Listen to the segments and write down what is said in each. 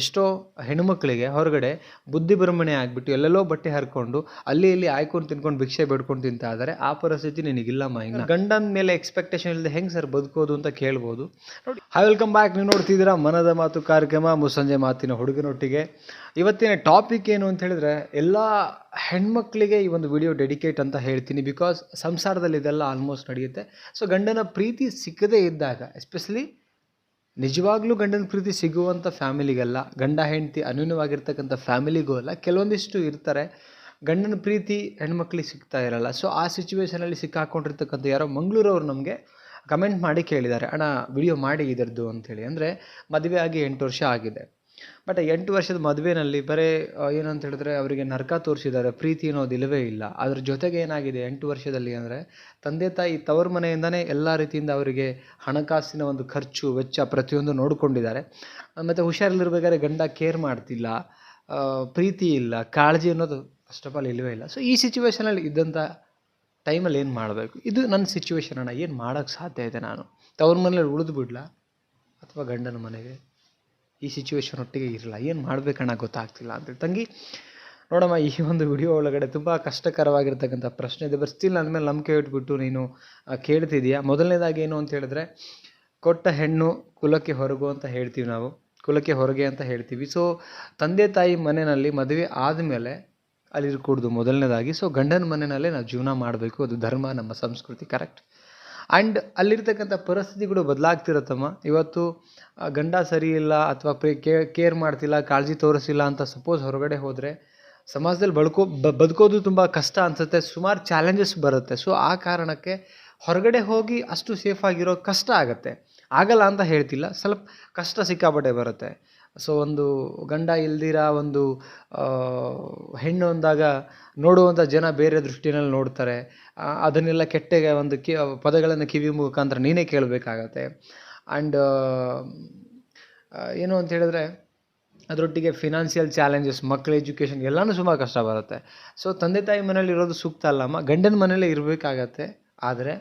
ಎಷ್ಟೋ ಹೆಣ್ಣುಮಕ್ಕಳಿಗೆ ಹೊರಗಡೆ ಬುದ್ಧಿ ಭ್ರಮಣೆ ಆಗಿಬಿಟ್ಟು ಎಲ್ಲೆಲ್ಲೋ ಬಟ್ಟೆ ಹರ್ಕೊಂಡು ಅಲ್ಲಿ ಇಲ್ಲಿ ಆಯ್ಕೊಂಡು ತಿನ್ಕೊಂಡು ಭಿಕ್ಷೆ ಬೇಡ್ಕೊಂಡು ತಿಂತಾ ಇದ್ದಾರೆ ಆ ಪರಿಸ್ಥಿತಿ ನಿನಗಿಲ್ಲಮ್ಮ. ಈಗ ಗಂಡನ ಮೇಲೆ ಎಕ್ಸ್ಪೆಕ್ಟೇಷನ್ ಇಲ್ಲದೆ ಹೆಂಗೆ ಸರ್ ಬದುಕೋದು ಅಂತ ಕೇಳ್ಬೋದು. ನೋಡಿ ಹಾಯ್ ವೆಲ್ಕಮ್ ಬ್ಯಾಕ್ ನೀವು ನೋಡ್ತಿದ್ದೀರಾ ಮನದ ಮಾತು ಕಾರ್ಯಕ್ರಮ ಮುಸಂಜೆ ಮಾತಿನ ಹುಡುಗನೊಟ್ಟಿಗೆ. ಇವತ್ತಿನ ಟಾಪಿಕ್ ಏನು ಅಂತ ಹೇಳಿದ್ರೆ ಎಲ್ಲ ಹೆಣ್ಮಕ್ಳಿಗೆ ಈ ಒಂದು ವಿಡಿಯೋ ಡೆಡಿಕೇಟ್ ಅಂತ ಹೇಳ್ತೀನಿ ಬಿಕಾಸ್ ಸಂಸಾರದಲ್ಲಿ ಇದೆಲ್ಲ ಆಲ್ಮೋಸ್ಟ್ ನಡೆಯುತ್ತೆ. ಸೊ ಗಂಡನ ಪ್ರೀತಿ ಸಿಕ್ಕದೇ ಇದ್ದಾಗ ಎಸ್ಪೆಷಲಿ ನಿಜವಾಗ್ಲೂ ಗಂಡನ ಪ್ರೀತಿ ಸಿಗುವಂಥ ಫ್ಯಾಮಿಲಿಗೆಲ್ಲ, ಗಂಡ ಹೆಂಡತಿ ಅನ್ಯೂನ್ಯವಾಗಿರ್ತಕ್ಕಂಥ ಫ್ಯಾಮಿಲಿಗೂ ಅಲ್ಲ ಕೆಲವೊಂದಿಷ್ಟು ಇರ್ತಾರೆ. ಗಂಡನ ಪ್ರೀತಿ ಹೆಣ್ಮಕ್ಳಿಗೆ ಸಿಗ್ತಾ ಇರಲ್ಲ. ಸೊ ಆ ಸಿಚುವೇಷನಲ್ಲಿ ಸಿಕ್ಕಾಕೊಂಡಿರ್ತಕ್ಕಂಥ ಯಾರೋ ಮಂಗಳೂರವ್ರು ನಮಗೆ ಕಮೆಂಟ್ ಮಾಡಿ ಕೇಳಿದ್ದಾರೆ. ಅಣ್ಣ ವಿಡಿಯೋ ಮಾಡಿ ಇದರದ್ದು ಅಂತೇಳಿ. ಅಂದರೆ ಮದುವೆ ಆಗಿ ಎಂಟು ವರ್ಷ ಆಗಿದೆ. ಬಟ್ ಎಂಟು ವರ್ಷದ ಮದುವೆನಲ್ಲಿ ಬರೀ ಏನಂತ ಹೇಳಿದ್ರೆ ಅವರಿಗೆ ನರಕ ತೋರಿಸಿದ್ದಾರೆ. ಪ್ರೀತಿ ಅನ್ನೋದು ಇಲ್ಲವೇ ಇಲ್ಲ. ಅದ್ರ ಜೊತೆಗೆ ಏನಾಗಿದೆ ಎಂಟು ವರ್ಷದಲ್ಲಿ ಅಂದರೆ, ತಂದೆ ತಾಯಿ ತವರು ಮನೆಯಿಂದನೇ ಎಲ್ಲ ರೀತಿಯಿಂದ ಅವರಿಗೆ ಹಣಕಾಸಿನ ಒಂದು ಖರ್ಚು, ವೆಚ್ಚ ಪ್ರತಿಯೊಂದು ನೋಡಿಕೊಂಡಿದ್ದಾರೆ. ಮತ್ತು ಹುಷಾರಿಲ್ಲಿರ್ಬೇಕಾದ್ರೆ ಗಂಡ ಕೇರ್ ಮಾಡ್ತಿಲ್ಲ ಪ್ರೀತಿ ಇಲ್ಲ, ಕಾಳಜಿ ಅನ್ನೋದು ಫಸ್ಟ್ ಆಫ್ ಆಲ್ ಇಲ್ಲವೇ ಇಲ್ಲ. ಸೊ ಈ ಸಿಚುವೇಶನಲ್ಲಿ ಇದ್ದಂಥ ಟೈಮಲ್ಲಿ ಏನು ಮಾಡಬೇಕು? ಇದು ನನ್ನ ಸಿಚುವೇಶನ್ ಅಣ್ಣ. ಏನು ಮಾಡೋಕ್ಕೆ ಸಾಧ್ಯ ಇದೆ ನಾನು? ತವ್ರ ಮನೇಲಿ ಉಳಿದು ಬಿಡ್ಲಾ? ಅಥವಾ ಗಂಡನ ಮನೆಗೆ? ಈ ಸಿಚುವೇಶನ್ ಒಟ್ಟಿಗೆ ಇರಲ್ಲ ಏನು ಮಾಡಬೇಕಣ್ಣ ಗೊತ್ತಾಗ್ತಿಲ್ಲ ಅಂತೇಳಿ ತಂಗಿ, ನೋಡಮ್ಮ, ಈ ಒಂದು ವಿಡಿಯೋ ಒಳಗಡೆ ತುಂಬ ಕಷ್ಟಕರವಾಗಿರ್ತಕ್ಕಂಥ ಪ್ರಶ್ನೆ ಇದೆ. ಬಟ್ ಸ್ಟಿಲ್ ನನ್ನ ಮೇಲೆ ನಂಬಿಕೆ ಇಟ್ಬಿಟ್ಟು ನೀನು ಕೇಳ್ತಿದೀಯಾ? ಮೊದಲನೇದಾಗಿ ಏನು ಅಂತ ಹೇಳಿದ್ರೆ, ಕೊಟ್ಟ ಹೆಣ್ಣು ಕುಲಕ್ಕೆ ಹೊರಗು ಅಂತ ಹೇಳ್ತೀವಿ ನಾವು. ಕುಲಕ್ಕೆ ಹೊರಗೆ ಅಂತ ಹೇಳ್ತೀವಿ. ಸೊ ತಂದೆ ತಾಯಿ ಮನೆಯಲ್ಲಿ ಮದುವೆ ಆದಮೇಲೆ ಅಲ್ಲಿರ್ಕೂಡ್ದು ಮೊದಲನೇದಾಗಿ. ಸೊ ಗಂಡನ ಮನೆಯಲ್ಲೇ ನಾವು ಜೀವನ ಮಾಡಬೇಕು. ಅದು ಧರ್ಮ, ನಮ್ಮ ಸಂಸ್ಕೃತಿ ಕರೆಕ್ಟ್ ಆ್ಯಂಡ್ ಅಲ್ಲಿರ್ತಕ್ಕಂಥ ಪರಿಸ್ಥಿತಿಗಳು ಬದಲಾಗ್ತಿರತ್ತಮ್ಮ. ಇವತ್ತು ಗಂಡ ಸರಿ ಇಲ್ಲ ಅಥವಾ ಕೇರ್ ಮಾಡ್ತಿಲ್ಲ, ಕಾಳಜಿ ತೋರಿಸಿಲ್ಲ ಅಂತ ಸಪೋಸ್ ಹೊರಗಡೆ ಹೋದರೆ, ಸಮಾಜದಲ್ಲಿ ಬಳ್ಕೋ ಬದುಕೋದು ತುಂಬ ಕಷ್ಟ ಅನಿಸುತ್ತೆ. ಸುಮಾರು ಚಾಲೆಂಜಸ್ ಬರುತ್ತೆ. ಸೊ ಆ ಕಾರಣಕ್ಕೆ ಹೊರಗಡೆ ಹೋಗಿ ಅಷ್ಟು ಸೇಫ್ ಆಗಿರೋ ಕಷ್ಟ ಆಗುತ್ತೆ. ಆಗಲ್ಲ ಅಂತ ಹೇಳ್ತಿಲ್ಲ. ಸ್ವಲ್ಪ ಕಷ್ಟ ಸಿಕ್ಕಾಪಟ್ಟೆ ಬರುತ್ತೆ. ಸೊ ಒಂದು ಗಂಡ ಇಲ್ದಿರ ಒಂದು ಹೆಣ್ಣು ಅಂದಾಗ ನೋಡುವಂಥ ಜನ ಬೇರೆ ದೃಷ್ಟಿನಲ್ಲಿ ನೋಡ್ತಾರೆ. ಅದನ್ನೆಲ್ಲ ಕೆಟ್ಟಗೆ ಒಂದು ಕಿ, ಪದಗಳನ್ನು ಕಿವಿ ಮುಖಾಂತರ ನೀನೇ ಕೇಳಬೇಕಾಗತ್ತೆ. ಆ್ಯಂಡ್ ಏನು ಅಂತ ಹೇಳಿದ್ರೆ ಅದರೊಟ್ಟಿಗೆ ಫಿನಾನ್ಷಿಯಲ್ ಚಾಲೆಂಜಸ್ ಮಕ್ಕಳ ಎಜುಕೇಷನ್ ಎಲ್ಲನೂ ಸುಮಾರು ಕಷ್ಟ ಬರುತ್ತೆ. ಸೊ ತಂದೆ ತಾಯಿ ಮನೇಲಿ ಇರೋದು ಸೂಕ್ತ ಅಲ್ಲಮ್ಮ? ಗಂಡನ ಮನೇಲೇ ಇರಬೇಕಾಗತ್ತೆ. ಆದರೆ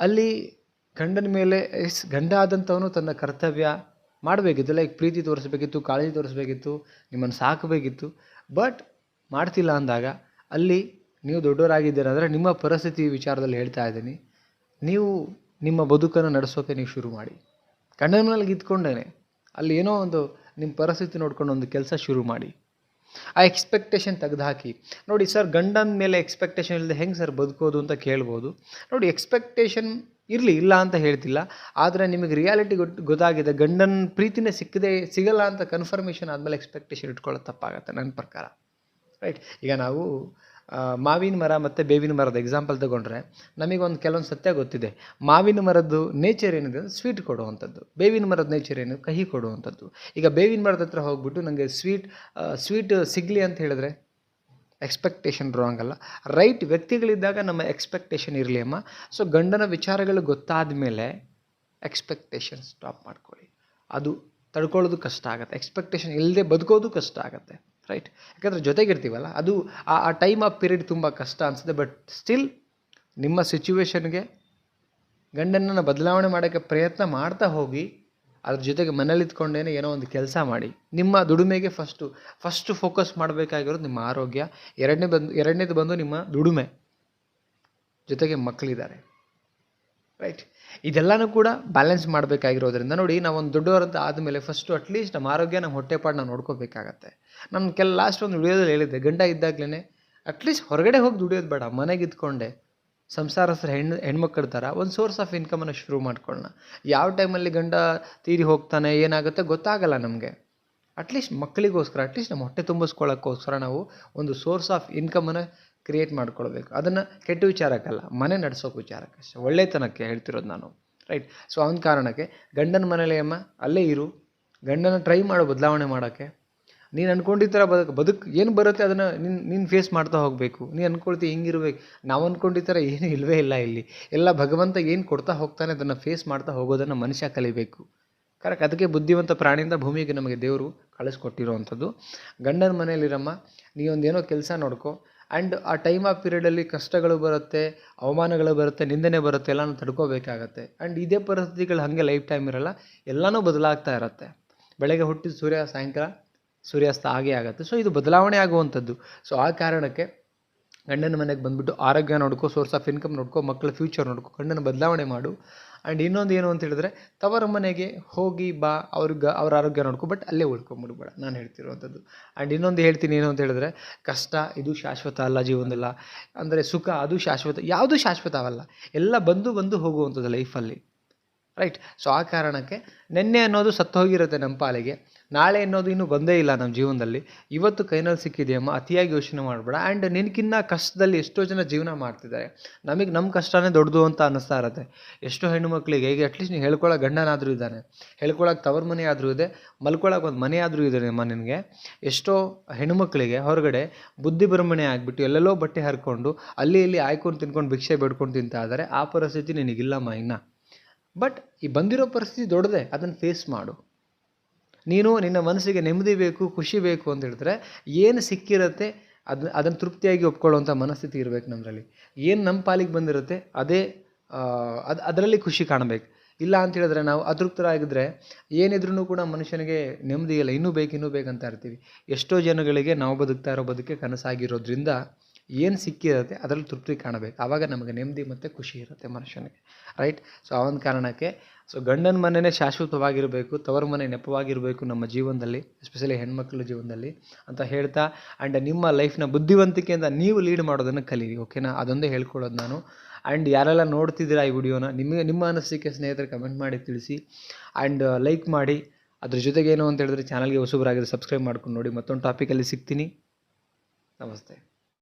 ಅಲ್ಲಿ ಗಂಡನ ಮೇಲೆ ಗಂಡ ಆದಂಥವನು ತನ್ನ ಕರ್ತವ್ಯ ಮಾಡಬೇಕಿತ್ತು ಲೈಕ್ ಪ್ರೀತಿ ತೋರಿಸ್ಬೇಕಿತ್ತು, ಕಾಳಜಿ ತೋರಿಸ್ಬೇಕಿತ್ತು, ನಿಮ್ಮನ್ನು ಸಾಕಬೇಕಿತ್ತು. ಬಟ್ ಮಾಡ್ತಿಲ್ಲ ಅಂದಾಗ ಅಲ್ಲಿ ನೀವು ದೊಡ್ಡವರಾಗಿದ್ದೀರ ಅಂದರೆ ನಿಮ್ಮ ಪರಿಸ್ಥಿತಿ ವಿಚಾರದಲ್ಲಿ ಹೇಳ್ತಾ ಇದ್ದೀನಿ. ನೀವು ನಿಮ್ಮ ಬದುಕನ್ನು ನಡೆಸೋಕೆ ನೀವು ಶುರು ಮಾಡಿ. ಗಂಡನ ಗಿದ್ಕೊಂಡೇ ಅಲ್ಲಿ ಏನೋ ಒಂದು ನಿಮ್ಮ ಪರಿಸ್ಥಿತಿ ನೋಡ್ಕೊಂಡು ಒಂದು ಕೆಲಸ ಶುರು ಮಾಡಿ. ಆ ಎಕ್ಸ್ಪೆಕ್ಟೇಷನ್ ತೆಗೆದುಹಾಕಿ. ನೋಡಿ ಸರ್ ಗಂಡನ ಮೇಲೆ ಎಕ್ಸ್ಪೆಕ್ಟೇಷನ್ ಇಲ್ಲದೆ ಹೆಂಗೆ ಸರ್ ಬದುಕೋದು ಅಂತ ಕೇಳ್ಬೋದು. ನೋಡಿ ಎಕ್ಸ್ಪೆಕ್ಟೇಷನ್ ಇರಲಿ, ಇಲ್ಲ ಅಂತ ಹೇಳ್ತಿಲ್ಲ. ಆದರೆ ನಿಮಗೆ ರಿಯಾಲಿಟಿ ಗೊತ್ತು ಗೊತ್ತಾಗಿದೆ, ಗಂಡನ ಪ್ರೀತಿನೇ ಸಿಕ್ಕದೆ ಸಿಗಲ್ಲ ಅಂತ ಕನ್ಫರ್ಮೇಷನ್ ಆದಮೇಲೆ ಎಕ್ಸ್ಪೆಕ್ಟೇಷನ್ ಇಟ್ಕೊಳ್ಳೋದು ತಪ್ಪಾಗತ್ತೆ ನನ್ನ ಪ್ರಕಾರ. ರೈಟ್ ಈಗ ನಾವು ಮಾವಿನ ಮರ ಮತ್ತು ಬೇವಿನ ಮರದ ಎಕ್ಸಾಂಪಲ್ ತಗೊಂಡ್ರೆ ನಮಗೊಂದು ಕೆಲವೊಂದು ಸತ್ಯ ಗೊತ್ತಿದೆ. ಮಾವಿನ ಮರದ್ದು ನೇಚರ್ ಏನಿದೆ ಸ್ವೀಟ್ ಕೊಡುವಂಥದ್ದು. ಬೇವಿನ ಮರದ ನೇಚರ್ ಏನು ಕಹಿ ಕೊಡುವಂಥದ್ದು. ಈಗ ಬೇವಿನ ಮರದ ಹತ್ರ ಹೋಗ್ಬಿಟ್ಟು ನನಗೆ ಸ್ವೀಟ್ ಸ್ವೀಟ್ ಸಿಗಲಿ ಅಂತ ಹೇಳಿದ್ರೆ? ಎಕ್ಸ್ಪೆಕ್ಟೇಷನ್ ರಾಂಗ್ ಅಲ್ಲ. ರೈಟ್ ವ್ಯಕ್ತಿಗಳಿದ್ದಾಗ ನಮ್ಮ ಎಕ್ಸ್ಪೆಕ್ಟೇಷನ್ ಇರಲಿ ಅಮ್ಮ. ಸೊ ಗಂಡನ ವಿಚಾರಗಳು ಗೊತ್ತಾದ ಮೇಲೆ ಎಕ್ಸ್ಪೆಕ್ಟೇಷನ್ ಸ್ಟಾಪ್ ಮಾಡ್ಕೊಳ್ಳಿ. ಅದು ತಡ್ಕೊಳ್ಳೋದು ಕಷ್ಟ ಆಗುತ್ತೆ. ಎಕ್ಸ್ಪೆಕ್ಟೇಷನ್ ಇಲ್ಲದೆ ಬದುಕೋದು ಕಷ್ಟ ಆಗುತ್ತೆ. ರೈಟ್ ಯಾಕಂದರೆ ಜೊತೆಗಿರ್ತೀವಲ್ಲ ಅದು ಆ ಟೈಮ್ ಆ ಪೀರಿಯಡ್ ತುಂಬ ಕಷ್ಟ ಅನಿಸುತ್ತೆ ಬಟ್ ಸ್ಟಿಲ್ ನಿಮ್ಮ ಸಿಚುವೇಶನ್ಗೆ ಗಂಡನನ್ನು ಬದಲಾವಣೆ ಮಾಡೋಕ್ಕೆ ಪ್ರಯತ್ನ ಮಾಡ್ತಾ ಹೋಗಿ ಅದ್ರ ಜೊತೆಗೆ ಮನೇಲಿ ಇದ್ಕೊಂಡೇನೆ ಏನೋ ಒಂದು ಕೆಲಸ ಮಾಡಿ. ನಿಮ್ಮ ದುಡಿಮೆಗೆ ಫಸ್ಟು ಫಸ್ಟು ಫೋಕಸ್ ಮಾಡಬೇಕಾಗಿರೋದು ನಿಮ್ಮ ಆರೋಗ್ಯ. ಎರಡನೇ ಬಂದು, ಎರಡನೇದು ಬಂದು ನಿಮ್ಮ ದುಡಿಮೆ. ಜೊತೆಗೆ ಮಕ್ಕಳಿದ್ದಾರೆ ರೈಟ್ ಇದೆಲ್ಲನೂ ಕೂಡ ಬ್ಯಾಲೆನ್ಸ್ ಮಾಡಬೇಕಾಗಿರೋದ್ರಿಂದ ನೋಡಿ ನಾವೊಂದು ದೊಡ್ಡವರಂತ ಆದಮೇಲೆ ಫಸ್ಟು ಅಟ್ಲೀಸ್ಟ್ ನಮ್ಮ ಆರೋಗ್ಯ ನಮ್ಮ ಹೊಟ್ಟೆಪಾಡು ನಾವು ನೋಡ್ಕೋಬೇಕಾಗತ್ತೆ. ನಾನು ಕೆಲ ಲಾಸ್ಟ್ ಒಂದು ವಿಡಿಯೋದಲ್ಲಿ ಹೇಳಿದ್ದೆ, ಗಂಡ ಇದ್ದಾಗಲೇ ಅಟ್ಲೀಸ್ಟ್ ಹೊರಗಡೆ ಹೋಗಿ ದುಡಿಯೋದು ಬೇಡ, ಮನೆಗೆ ಇದ್ಕೊಂಡೆ. ಸಂಸಾರಸ್ಥರ ಹೆಣ್ಣು, ಹೆಣ್ಮಕ್ಳ ಥರ ಒಂದು ಸೋರ್ಸ್ ಆಫ್ ಇನ್ಕಮನ್ನು ಶುರು ಮಾಡ್ಕೊಳ್ಳೋಣ ಯಾವ ಟೈಮಲ್ಲಿ ಗಂಡ ತೀರಿ ಹೋಗ್ತಾನೆ, ಏನಾಗುತ್ತೆ ಗೊತ್ತಾಗಲ್ಲ ನಮಗೆ. ಅಟ್ಲೀಸ್ಟ್ ಮಕ್ಕಳಿಗೋಸ್ಕರ ಅಟ್ಲೀಸ್ಟ್ ನಮ್ಮ ಹೊಟ್ಟೆ ತುಂಬಿಸ್ಕೊಳ್ಳೋಕ್ಕೋಸ್ಕರ ನಾವು ಒಂದು ಸೋರ್ಸ್ ಆಫ್ ಇನ್ಕಮನ್ನು ಕ್ರಿಯೇಟ್ ಮಾಡ್ಕೊಳ್ಬೇಕು. ಅದನ್ನು ಕೆಟ್ಟ ವಿಚಾರಕ್ಕಲ್ಲ, ಮನೆ ನಡೆಸೋಕೆ ವಿಚಾರಕ್ಕೆ ಅಷ್ಟೇ. ಒಳ್ಳೆತನಕ್ಕೆ ಹೇಳ್ತಿರೋದು ನಾನು. ರೈಟ್ ಸೊ ಅವನ ಕಾರಣಕ್ಕೆ ಗಂಡನ ಮನೇಲಿ ಅಮ್ಮ, ಅಲ್ಲೇ ಇರು. ಗಂಡನ ಟ್ರೈ ಮಾಡೋ, ಬದಲಾವಣೆ ಮಾಡೋಕ್ಕೆ. ನೀನು ಅನ್ಕೊಂಡಿದ್ದ ಬದುಕು ಬದುಕು ಏನು ಬರುತ್ತೆ ಅದನ್ನು ನಿನ್ನ ನೀನು ಫೇಸ್ ಮಾಡ್ತಾ ಹೋಗಬೇಕು. ನೀನು ಅಂದ್ಕೊಳ್ತಿ ಹಿಂಗಿರ್ಬೇಕು. ನಾವು ಅಂದ್ಕೊಂಡಿದ್ದ ಥರ ಏನೂ ಇಲ್ಲವೇ ಇಲ್ಲ ಇಲ್ಲಿ. ಎಲ್ಲ ಭಗವಂತ ಏನು ಕೊಡ್ತಾ ಹೋಗ್ತಾನೆ ಅದನ್ನು ಫೇಸ್ ಮಾಡ್ತಾ ಹೋಗೋದನ್ನು ಮನುಷ್ಯ ಕಲಿಬೇಕು. ಕರೆಕ್ಟ್, ಅದಕ್ಕೆ ಬುದ್ಧಿವಂತ ಪ್ರಾಣಿಯಿಂದ ಭೂಮಿಗೆ ನಮಗೆ ದೇವರು ಕಳಿಸ್ಕೊಟ್ಟಿರೋವಂಥದ್ದು. ಗಂಡನ ಮನೆಯಲ್ಲಿರಮ್ಮ ನೀ ಒಂದೇನೋ ಕೆಲಸ ನೋಡ್ಕೊ. ಆ್ಯಂಡ್ ಆ ಟೈಮ್ ಆಫ್ ಪೀರಿಯಡಲ್ಲಿ ಕಷ್ಟಗಳು ಬರುತ್ತೆ, ಅವಮಾನಗಳು ಬರುತ್ತೆ, ನಿಂದನೆ ಬರುತ್ತೆ, ಎಲ್ಲನೂ ತಡ್ಕೋಬೇಕಾಗತ್ತೆ. ಆ್ಯಂಡ್ ಇದೇ ಪರಿಸ್ಥಿತಿಗಳು ಹಾಗೆ ಲೈಫ್ ಟೈಮ್ ಇರಲ್ಲ, ಎಲ್ಲನೂ ಬದಲಾಗ್ತಾ ಇರುತ್ತೆ. ಬೆಳಗ್ಗೆ ಹುಟ್ಟಿದ ಸೂರ್ಯ, ಸಾಯಂಕಾಲ ಸೂರ್ಯಾಸ್ತ ಆಗೇ ಆಗುತ್ತೆ. ಸೊ ಇದು ಬದಲಾವಣೆ ಆಗುವಂಥದ್ದು. ಸೊ ಆ ಕಾರಣಕ್ಕೆ ಗಂಡನ ಮನೆಗೆ ಬಂದುಬಿಟ್ಟು ಆರೋಗ್ಯ ನೋಡ್ಕೊ ಸೋರ್ಸ್ ಆಫ್ ಇನ್ಕಮ್ ನೋಡ್ಕೋ ಮಕ್ಕಳ ಫ್ಯೂಚರ್ ನೋಡ್ಕೊ, ಗಂಡನ ಬದಲಾವಣೆ ಮಾಡು. ಆ್ಯಂಡ್ ಇನ್ನೊಂದು ಏನು ಅಂತ ಹೇಳಿದ್ರೆ, ತವರ ಮನೆಗೆ ಹೋಗಿ ಬಾ, ಅವ್ರಿಗೆ, ಅವ್ರ ಆರೋಗ್ಯ ನೋಡ್ಕೊ ಬಟ್ ಅಲ್ಲೇ ಉಳ್ಕೊಂಬಿಡ್ಬೇಡ ನಾನು ಹೇಳ್ತಿರುವಂಥದ್ದು. ಆ್ಯಂಡ್ ಇನ್ನೊಂದು ಹೇಳ್ತೀನಿ ಏನು ಅಂತ ಹೇಳಿದ್ರೆ, ಕಷ್ಟ ಇದು ಶಾಶ್ವತ ಅಲ್ಲ ಜೀವನದಲ್ಲ. ಅಂದರೆ ಸುಖ ಅದು ಶಾಶ್ವತ, ಯಾವುದು ಶಾಶ್ವತವಲ್ಲ ಎಲ್ಲ ಬಂದು ಬಂದು ಹೋಗುವಂಥದ್ದು ಲೈಫಲ್ಲಿ ರೈಟ್ ಸೊ ಆ ಕಾರಣಕ್ಕೆ ನಿನ್ನೆ ಅನ್ನೋದು ಸತ್ತು ಹೋಗಿರುತ್ತೆ ನಮ್ಮ ಪಾಲಿಗೆ. ನಾಳೆ ಅನ್ನೋದು ಇನ್ನೂ ಬಂದೇ ಇಲ್ಲ ನಮ್ಮ ಜೀವನದಲ್ಲಿ. ಇವತ್ತು ಕೈನಲ್ಲಿ ಸಿಕ್ಕಿದೆಯಮ್ಮ ಅತಿಯಾಗಿ ಯೋಚನೆ ಮಾಡಬೇಡ. ಆ್ಯಂಡ್ ನಿನಗಿನ್ನ ಕಷ್ಟದಲ್ಲಿ ಎಷ್ಟೋ ಜನ ಜೀವನ ಮಾಡ್ತಿದ್ದಾರೆ. ನಮಗೆ ನಮ್ಮ ಕಷ್ಟನೇ ದೊಡ್ಡದು ಅಂತ ಅನ್ನಿಸ್ತಾ ಇರುತ್ತೆ. ಎಷ್ಟೋ ಹೆಣ್ಣು ಮಕ್ಕಳಿಗೆ ಈಗ ಅಟ್ಲೀಸ್ಟ್ ನೀವು ಹೇಳ್ಕೊಳ್ಳೋ ಗಂಡನಾದರೂ ಇದ್ದಾನೆ. ಹೇಳ್ಕೊಳ್ಳೋಕೆ ತವ್ರ ಮನೆ ಆದರೂ ಇದೆ. ಮಲ್ಕೊಳ್ಳೋಕೆ ಒಂದು ಮನೆ ಆದರೂ ಇದೆ ಅಮ್ಮ ನಿನಗೆ. ಎಷ್ಟೋ ಹೆಣ್ಣುಮಕ್ಕಳಿಗೆ ಹೊರಗಡೆ ಬುದ್ಧಿ ಭ್ರಮಣೆ ಆಗಿಬಿಟ್ಟು ಎಲ್ಲೆಲ್ಲೋ ಬಟ್ಟೆ ಹರ್ಕೊಂಡು ಅಲ್ಲಿ ಇಲ್ಲಿ ಆಯ್ಕೊಂಡು ತಿನ್ಕೊಂಡು ಭಿಕ್ಷೆ ಬೇಡ್ಕೊಂಡು ತಿಂತಾ ಇದ್ದಾರೆ. ಆ ಪರಿಸ್ಥಿತಿ ನಿನಗಿಲ್ಲಮ್ಮ ಇನ್ನು. ಬಟ್ ಈ ಬಂದಿರೋ ಪರಿಸ್ಥಿತಿ ದೊಡ್ಡದೆ. ಅದನ್ನು ಫೇಸ್ ಮಾಡು. ನೀನು ನಿನ್ನ ಮನಸ್ಸಿಗೆ ನೆಮ್ಮದಿ ಬೇಕು, ಖುಷಿ ಬೇಕು ಅಂತ ಹೇಳಿದ್ರೆ ಏನು ಸಿಕ್ಕಿರುತ್ತೆ ಅದನ್ನ ಅದನ್ನು ತೃಪ್ತಿಯಾಗಿ ಒಪ್ಕೊಳ್ಳುವಂಥ ಮನಸ್ಥಿತಿ ಇರಬೇಕು ನಮ್ಮರಲ್ಲಿ ಏನು ನಮ್ಮ ಪಾಲಿಗೆ ಬಂದಿರುತ್ತೆ ಅದೇ ಅದು, ಅದರಲ್ಲಿ ಖುಷಿ ಕಾಣಬೇಕು. ಇಲ್ಲ ಅಂತ ಹೇಳಿದ್ರೆ ನಾವು ಅತೃಪ್ತರಾಗಿದ್ದರೆ ಏನಿದ್ರೂ ಕೂಡ ಮನುಷ್ಯನಿಗೆ ನೆಮ್ಮದಿ ಇಲ್ಲ, ಇನ್ನೂ ಬೇಕು, ಇನ್ನೂ ಬೇಕಂತ ಇರ್ತೀವಿ. ಎಷ್ಟೋ ಜನಗಳಿಗೆ ನಾವು ಬದುಕ್ತಾ ಇರೋ ಬದುಕೆ ಕನಸಾಗಿರೋದ್ರಿಂದ ಏನು ಸಿಕ್ಕಿರುತ್ತೆ ಅದರಲ್ಲಿ ತೃಪ್ತಿ ಕಾಣಬೇಕು. ಆವಾಗ ನಮಗೆ ನೆಮ್ಮದಿ ಮತ್ತು ಖುಷಿ ಇರುತ್ತೆ ಮನುಷ್ಯನಿಗೆ. ರೈಟ್ ಸೊ ಆ ಒಂದು ಕಾರಣಕ್ಕೆ ಸೊ ಗಂಡನ ಮನೆಯೇ ಶಾಶ್ವತವಾಗಿರಬೇಕು, ತವರ ಮನೆ ನೆಪವಾಗಿರಬೇಕು ನಮ್ಮ ಜೀವನದಲ್ಲಿ ಎಸ್ಪೆಷಲಿ ಹೆಣ್ಮಕ್ಳ ಜೀವನದಲ್ಲಿ ಅಂತ ಹೇಳ್ತಾ ಆ್ಯಂಡ್ ನಿಮ್ಮ ಲೈಫ್ನ ಬುದ್ಧಿವಂತಿಕೆಯಿಂದ ನೀವು ಲೀಡ್ ಮಾಡೋದನ್ನು ಕಲೀರಿ ಓಕೆನಾ ಅದೊಂದೇ ಹೇಳ್ಕೊಳ್ಳೋದು ನಾನು. ಆ್ಯಂಡ್ ಯಾರೆಲ್ಲ ನೋಡ್ತಿದ್ದೀರಾ ಈ ವಿಡಿಯೋನ ನಿಮಗೆ, ನಿಮ್ಮ ಅನಿಸಿಕೆ ಸ್ನೇಹಿತರು ಕಮೆಂಟ್ ಮಾಡಿ ತಿಳಿಸಿ ಆ್ಯಂಡ್ ಲೈಕ್ ಮಾಡಿ. ಅದ್ರ ಜೊತೆಗೆ ಏನು ಅಂತ ಹೇಳಿದ್ರೆ ಚಾನಲ್ಗೆ ಹೊಸಬರಾಗಿದ್ರೆ ಸಬ್ಸ್ಕ್ರೈಬ್ ಮಾಡ್ಕೊಂಡು ನೋಡಿ. ಮತ್ತೊಂದು ಟಾಪಿಕಲ್ಲಿ ಸಿಗ್ತೀನಿ. ನಮಸ್ತೆ.